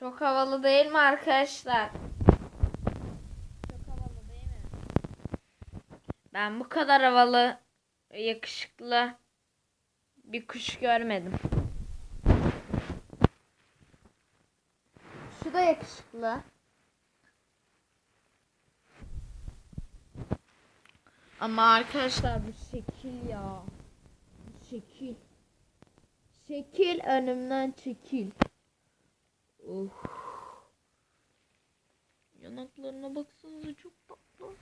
Çok havalı değil mi arkadaşlar? Çok havalı değil mi? Ben bu kadar havalı, yakışıklı bir kuş görmedim. Şu da yakışıklı. Ama arkadaşlar bu şekil ya. Bu şekil. Şekil önümden çekil. Of. Yanaklarına baksanıza çok tatlı.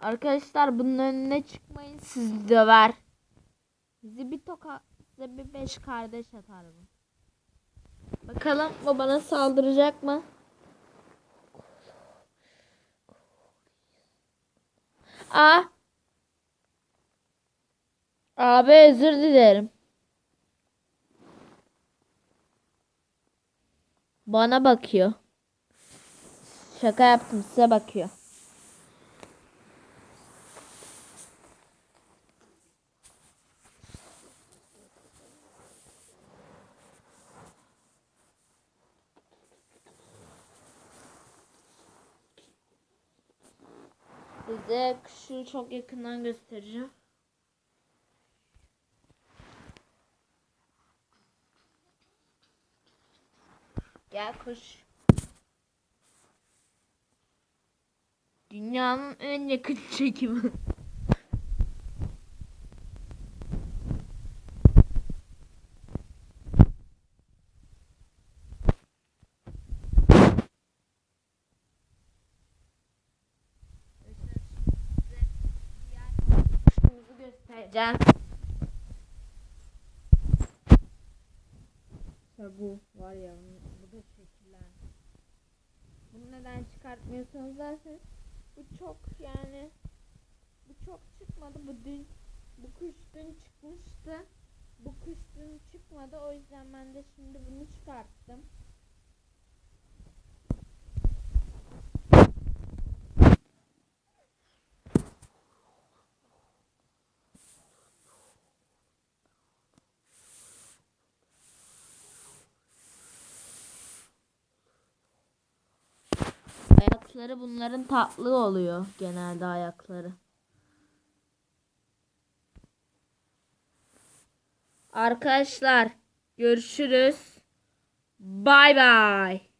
Arkadaşlar bunun önüne çıkmayın sizi döver. Sizi bir toka size bir beş kardeş atar bu. Bakalım bu bana saldıracak mı? Aa. Abi özür dilerim. Bana bakıyor. Şaka yaptım size bakıyor. Size kuşu çok yakından göstereceğim. Gel kuş. Dünyanın en yakın çekimi. Göstereceğim. İşte bu var ya şekiller. Bunu neden çıkartmıyorsunuz derseniz bu çok yani bu çok çıkmadı. Bu dün bu kuş dün çıkmıştı. Bu kuş dün çıkmadı. O yüzden ben Ayakları bunların tatlı oluyor genelde ayakları. Arkadaşlar görüşürüz. Bay bay.